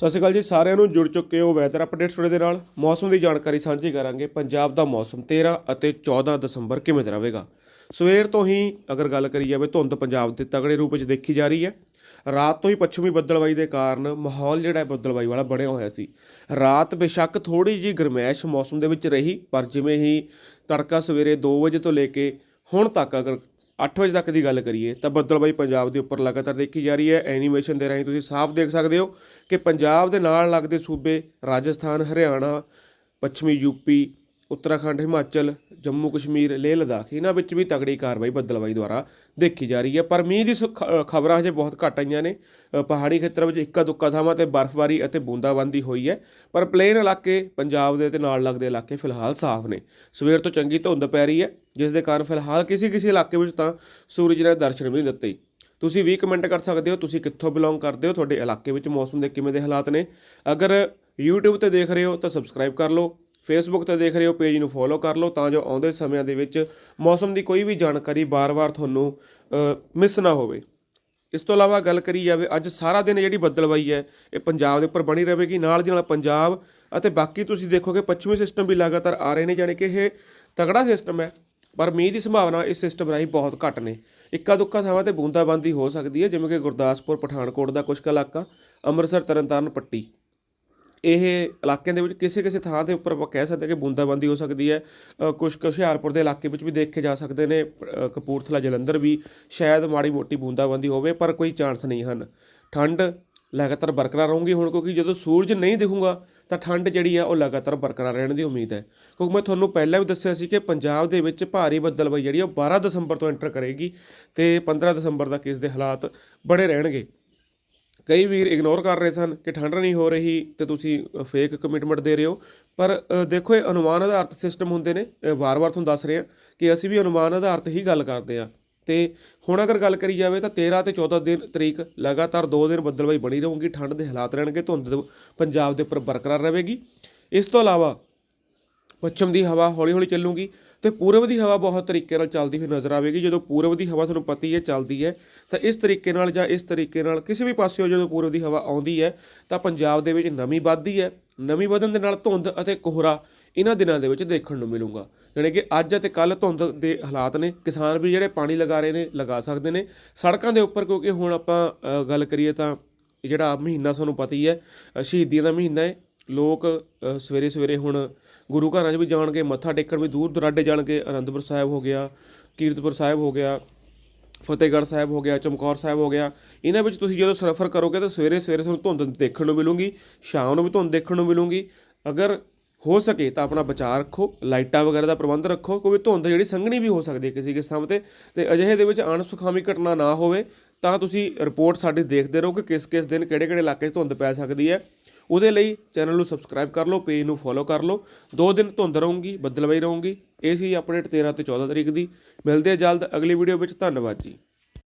ਸਤਿ ਸ਼੍ਰੀ ਅਕਾਲ ਜੀ, ਸਾਰਿਆਂ ਨੂੰ ਜੁੜ ਚੁੱਕੇ ਹੋ ਵੈਦਰ ਅਪਡੇਟਸ ਟੁਡੇ ਦੇ ਨਾਲ। ਮੌਸਮ ਦੀ ਜਾਣਕਾਰੀ ਸਾਂਝੀ ਕਰਾਂਗੇ। ਪੰਜਾਬ ਦਾ ਮੌਸਮ 13 ਅਤੇ 14 ਦਸੰਬਰ ਕਿਵੇਂ ਦਾ ਰਹੇਗਾ? ਸਵੇਰ ਤੋਂ ਹੀ ਅਗਰ ਗੱਲ ਕਰੀ ਜਾਵੇ, ਧੁੰਦ ਪੰਜਾਬ ਦੇ ਤਗੜੇ ਰੂਪ ਵਿੱਚ ਦੇਖੀ ਜਾ ਰਹੀ ਹੈ। ਰਾਤ ਤੋਂ ਹੀ ਪੱਛਮੀ ਬੱਦਲਵਾਈ ਦੇ ਕਾਰਨ ਮਾਹੌਲ ਜਿਹੜਾ ਹੈ ਵਾਲਾ ਬਣਿਆ ਹੋਇਆ ਸੀ। ਰਾਤ ਬੇਸ਼ੱਕ ਥੋੜੀ ਜੀ ਗਰਮੈਸ਼ ਮੌਸਮ ਦੇ ਵਿੱਚ ਰਹੀ, ਪਰ ਜਿਵੇਂ ਹੀ ਤੜਕਾ ਸਵੇਰੇ 2 ਵਜੇ ਤੋਂ ਲੈ ਕੇ ਹੁਣ ਤੱਕ ਅਗਰ 8 ਵਜੇ ਤੱਕ ਦੀ ਗੱਲ ਕਰੀਏ ਤਾਂ ਬੱਦਲਬਾਈ ਪੰਜਾਬ ਦੇ ਉੱਪਰ ਲਗਾਤਾਰ ਦੇਖੀ ਜਾ ਰਹੀ ਹੈ। ਐਨੀਮੇਸ਼ਨ ਦੇ ਰਾਹੀਂ ਤੁਸੀਂ ਸਾਫ਼ ਦੇਖ ਸਕਦੇ ਹੋ ਕਿ ਪੰਜਾਬ ਦੇ ਨਾਲ ਲੱਗਦੇ ਸੂਬੇ ਰਾਜਸਥਾਨ, ਹਰਿਆਣਾ, ਪੱਛਮੀ ਯੂਪੀ ਉੱਤਰਾਖੰਡ, ਹਿਮਾਚਲ, ਜੰਮੂ, ਕਸ਼ਮੀਰ, ਲੇਹ ਲਦਾਖ, ਇਹਨਾਂ ਵਿੱਚ ਵੀ ਤਗੜੀ ਕਾਰਵਾਈ ਬੱਦਲਵਾਈ ਦੁਆਰਾ ਦੇਖੀ ਜਾ ਰਹੀ ਹੈ। ਪਰ ਮੀਂਹ ਦੀ ਖਬਰਾਂ ਹਜੇ ਬਹੁਤ ਘੱਟ ਆਈਆਂ ਨੇ। ਪਹਾੜੀ ਖੇਤਰ ਵਿੱਚ ਇੱਕਾ ਦੁੱਕਾ ਥਾਵਾਂ ਤੇ ਬਰਫ਼ਬਾਰੀ ਅਤੇ ਬੂੰਦਾਬਾਂਦੀ ਹੋਈ ਹੈ। ਪਰ ਪਲੇਨ ਇਲਾਕੇ ਪੰਜਾਬ ਦੇ ਤੇ ਨਾਲ ਲੱਗਦੇ ਇਲਾਕੇ ਫਿਲਹਾਲ ਸਾਫ਼ ਨੇ। ਸਵੇਰ ਤੋਂ ਚੰਗੀ ਧੁੰਦ ਪੈ ਰਹੀ ਹੈ, ਜਿਸ ਦੇ ਕਾਰਨ ਫਿਲਹਾਲ ਕਿਸੇ ਕਿਸੇ ਇਲਾਕੇ ਵਿੱਚ ਤਾਂ ਸੂਰਜ ਨੇ ਦਰਸ਼ਨ ਵੀ ਨਹੀਂ ਦਿੱਤੇ। ਤੁਸੀਂ ਵੀ ਕਮੈਂਟ ਕਰ ਸਕਦੇ ਹੋ, ਤੁਸੀਂ ਕਿੱਥੋਂ ਬਿਲੋਂਗ ਕਰਦੇ ਹੋ? ਤੁਹਾਡੇ ਇਲਾਕੇ ਵਿੱਚ ਮੌਸਮ ਦੇ ਕਿਵੇਂ ਦੇ ਹਾਲਾਤ ਨੇ? ਅਗਰ YouTube ਤੇ ਦੇਖ ਰਹੇ ਹੋ ਤਾਂ ਸਬਸਕ੍ਰਾਈਬ ਕਰ ਲਓ। ਫੇਸਬੁੱਕ ਤੇ ਦੇਖ ਰਹੇ ਹੋ ਪੇਜ ਨੂੰ ਫੋਲੋ ਕਰ ਲਓ ਤਾਂ ਜੋ ਆਉਂਦੇ ਸਮਿਆਂ ਦੇ ਵਿੱਚ ਮੌਸਮ ਦੀ ਕੋਈ ਵੀ ਜਾਣਕਾਰੀ ਬਾਰ-ਬਾਰ ਤੁਹਾਨੂੰ ਮਿਸ ਨਾ ਹੋਵੇ। ਇਸ ਤੋਂ ਇਲਾਵਾ ਗੱਲ ਕਰੀ ਜਾਵੇ, ਅੱਜ ਸਾਰਾ ਦਿਨ ਜਿਹੜੀ ਬੱਦਲਵਾਈ ਹੈ, ਇਹ ਪੰਜਾਬ ਦੇ ਉੱਪਰ ਬਣੀ ਰਹੇਗੀ, ਨਾਲ ਦੀ ਨਾਲ ਪੰਜਾਬ ਅਤੇ ਬਾਕੀ ਤੁਸੀਂ ਦੇਖੋਗੇ ਪੱਛਮੀ ਸਿਸਟਮ ਵੀ ਲਗਾਤਾਰ ਆ ਰਹੇ ਨੇ, ਜਾਣੀ ਕਿ ਇਹ ਤਗੜਾ ਸਿਸਟਮ ਹੈ, ਪਰ ਮੀਂਹ ਦੀ ਸੰਭਾਵਨਾ ਇਸ ਸਿਸਟਮ ਰਾਹੀਂ ਬਹੁਤ ਘੱਟ ਨੇ। ਇੱਕਾ ਦੁੱਕਾ ਥਾਵਾਂ ਤੇ ਬੂੰਦਾਬਾਂਦੀ ਹੋ ਸਕਦੀ ਹੈ, ਜਿਵੇਂ ਕਿ ਗੁਰਦਾਸਪੁਰ, ਪਠਾਨਕੋਟ ਦਾ ਕੁਝ ਕੁ ਇਲਾਕਾ, ਅੰਮ੍ਰਿਤਸਰ, ਤਰਨਤਾਰਨ, ਪੱਟੀ। ਇਹ ਇਲਾਕਿਆਂ ਦੇ ਵਿੱਚ ਕਿਸੇ ਕਿਸੇ ਥਾਂ ਦੇ ਉੱਪਰ ਆਪਾਂ ਕਹਿ ਸਕਦੇ ਕਿ ਬੂੰਦਾਬਾਂਦੀ ਹੋ ਸਕਦੀ ਹੈ। ਅ, ਕੁਛ ਕੁ ਹੁਸ਼ਿਆਰਪੁਰ ਦੇ ਇਲਾਕੇ ਵਿੱਚ ਵੀ ਦੇਖੇ ਜਾ ਸਕਦੇ ਨੇ। ਕਪੂਰਥਲਾ ਜਲੰਧਰ ਵੀ ਸ਼ਾਇਦ ਮਾੜੀ ਮੋਟੀ ਬੂੰਦਾਬਾਂਦੀ ਹੋਵੇ ਪਰ ਕੋਈ ਚਾਂਸ ਨਹੀਂ ਹਨ। ਠੰਡ ਲਗਾਤਾਰ ਬਰਕਰਾਰ ਰਹੂਗੀ ਹੁਣ ਕਿਉਂਕਿ ਜਦੋਂ ਸੂਰਜ ਨਹੀਂ ਦਿਖੂਗਾ ਤਾਂ ਠੰਡ ਜਿਹੜੀ ਆ ਉਹ ਲਗਾਤਾਰ ਬਰਕਰਾਰ ਰਹਿਣ ਦੀ ਉਮੀਦ ਹੈ। ਕਿਉਂਕਿ ਮੈਂ ਤੁਹਾਨੂੰ ਪਹਿਲਾਂ ਵੀ ਦੱਸਿਆ ਸੀ ਕਿ ਪੰਜਾਬ ਦੇ ਵਿੱਚ ਭਾਰੀ ਬੱਦਲਬਾਈ ਜਿਹੜੀ ਆ ਉਹ 12 ਦਸੰਬਰ ਤੋਂ ਐਂਟਰ ਕਰੇਗੀ ਤੇ 15 ਦਸੰਬਰ ਤੱਕ ਇਸ ਦੇ ਹਾਲਾਤ ਬਣੇ ਰਹਿਣਗੇ। ਕਈ ਵੀਰ ਇਗਨੋਰ ਕਰ ਰਹੇ ਸਨ ਕਿ ਠੰਡ ਨਹੀਂ ਹੋ ਰਹੀ ਤੇ ਤੁਸੀਂ ਫੇਕ ਕਮਿਟਮੈਂਟ ਦੇ ਰਹੇ ਹੋ। ਪਰ ਦੇਖੋ ਇਹ ਅਨੁਮਾਨ ਆਧਾਰਿਤ ਸਿਸਟਮ ਹੁੰਦੇ ਨੇ। ਵਾਰ-ਵਾਰ ਤੁਹਾਨੂੰ ਦੱਸ ਰਹੇ ਰਿਹਾ ਕਿ ਅਸੀਂ ਵੀ ਅਨੁਮਾਨ ਆਧਾਰਿਤ ਹੀ ਗੱਲ ਕਰਦੇ ਆ ਤੇ ਹੁਣ ਅਗਰ ਗੱਲ ਕਰੀ ਜਾਵੇ ਤਾਂ 13 ਤੇ 14 ਦਿਨ ਤਰੀਕ ਲਗਾਤਾਰ 2 ਦਿਨ ਬੱਦਲਬਾਈ ਬਣੀ ਰਹੂਗੀ, ਠੰਡ ਦੇ ਹਾਲਾਤ ਰਹਿਣਗੇ, ਧੁੰਦ ਪੰਜਾਬ ਦੇ ਉੱਪਰ ਬਰਕਰਾਰ ਰਹੇਗੀ। ਇਸ ਤੋਂ ਇਲਾਵਾ ਪੱਛਮ ਦੀ ਹਵਾ ਹੌਲੀ-ਹੌਲੀ ਚੱਲੂਗੀ ਤੇ ਪੂਰਬ ਦੀ ਹਵਾ ਬਹੁਤ ਤਰੀਕੇ ਨਾਲ ਚੱਲਦੀ ਹੋਈ ਨਜ਼ਰ ਆਵੇਗੀ। ਜਦੋਂ ਪੂਰਬ ਦੀ ਹਵਾ ਤੁਹਾਨੂੰ ਪਤੀ ਹੈ ਚੱਲਦੀ ਹੈ, ਤਾਂ ਇਸ ਤਰੀਕੇ ਨਾਲ ਜਾਂ ਇਸ ਤਰੀਕੇ ਨਾਲ ਕਿਸੇ ਵੀ ਪਾਸਿਓਂ ਜਦੋਂ ਪੂਰਬ ਦੀ ਹਵਾ ਆਉਂਦੀ ਹੈ, ਤਾਂ ਪੰਜਾਬ ਦੇ ਵਿੱਚ ਨਮੀ ਵੱਧਦੀ ਹੈ। ਨਮੀ ਵਧਣ ਦੇ ਨਾਲ ਧੁੰਦ ਅਤੇ ਕੋਹਰਾ ਇਹਨਾਂ ਦਿਨਾਂ ਦੇ ਵਿੱਚ ਦੇਖਣ ਨੂੰ ਮਿਲੂਗਾ। ਯਾਨੀ ਕਿ ਅੱਜ ਅਤੇ ਕੱਲ ਧੁੰਦ ਦੇ ਹਾਲਾਤ ਨੇ, ਕਿਸਾਨ ਵੀ ਜਿਹੜੇ ਪਾਣੀ ਲਗਾ ਰਹੇ ਨੇ, ਲਗਾ ਸਕਦੇ ਨੇ। ਸੜਕਾਂ ਦੇ ਉੱਪਰ ਕਿਉਂਕਿ ਹੁਣ ਆਪਾਂ ਗੱਲ ਕਰੀਏ ਤਾਂ ਜਿਹੜਾ ਮਹੀਨਾ ਸਾਨੂੰ ਪਤਾ ਹੀ ਹੈ ਸ਼ਹੀਦੀਆਂ ਦਾ ਮਹੀਨਾ ਹੈ ਲੋਕ ਸਵੇਰੇ ਸਵੇਰੇ ਹੁਣ ਗੁਰੂ ਘਰਾਂ 'ਚ ਵੀ ਜਾਣਗੇ ਮੱਥਾ ਟੇਕਣ ਵੀ ਦੂਰ ਦੁਰਾਡੇ ਜਾਣਗੇ ਅਨੰਦਪੁਰ ਸਾਹਿਬ ਹੋ ਗਿਆ, ਕੀਰਤਪੁਰ ਸਾਹਿਬ ਹੋ ਗਿਆ, ਫਤਿਹਗੜ੍ਹ ਸਾਹਿਬ ਹੋ ਗਿਆ, ਚਮਕੌਰ ਸਾਹਿਬ ਹੋ ਗਿਆ। ਇਹਨਾਂ ਵਿੱਚ ਤੁਸੀਂ ਜਦੋਂ ਸਫ਼ਰ ਕਰੋਗੇ ਤਾਂ ਸਵੇਰੇ ਸਵੇਰੇ ਤੁਹਾਨੂੰ ਧੁੰਦ ਦੇਖਣ ਨੂੰ ਮਿਲੂਗੀ, ਸ਼ਾਮ ਨੂੰ ਵੀ ਧੁੰਦ ਦੇਖਣ ਨੂੰ ਮਿਲੂਗੀ। ਅਗਰ ਹੋ ਸਕੇ ਤਾਂ ਆਪਣਾ ਬਚਾਅ ਰੱਖੋ, ਲਾਈਟਾਂ ਵਗੈਰਾ ਦਾ ਪ੍ਰਬੰਧ ਰੱਖੋ, ਕਿਉਂਕਿ ਧੁੰਦ ਜਿਹੜੀ ਸੰਘਣੀ ਵੀ ਹੋ ਸਕਦੀ ਹੈ ਕਿਸੇ ਕਿਸ ਥਾਂ ਤੇ। ਤੇ ਅਜਿਹੇ ਦੇ ਵਿੱਚ ਅਣਸੁਖਾਮੀ ਘਟਨਾ ਨਾ ਹੋਵੇ, ਤਾਂ ਤੁਸੀਂ ਰਿਪੋਰਟ ਸਾਡੀ ਦੇਖਦੇ ਰਹੋ ਕਿ ਕਿਸ ਕਿਸ ਦਿਨ ਕਿਹੜੇ ਕਿਹੜੇ ਇਲਾਕੇ 'ਚ ਧੁੰਦ ਪੈ ਸਕਦੀ ਹੈ। ਉਹਦੇ ਲਈ ਚੈਨਲ ਨੂੰ ਸਬਸਕ੍ਰਾਈਬ ਕਰ ਲਓ ਪੇਜ ਨੂੰ ਫੋਲੋ ਕਰ ਲਓ। ਦੋ ਦਿਨ ਧੁੰਦ ਰਹੂਗੀ ਬੱਦਲਵਾਈ ਰਹੂਗੀ। ਇਹ ਸੀ ਅਪਡੇਟ 13 ਤੇ 14 ਤਰੀਕ ਦੀ। ਮਿਲਦੇ ਆ ਜਲਦ ਅਗਲੀ ਵੀਡੀਓ ਵਿੱਚ। ਧੰਨਵਾਦ ਜੀ।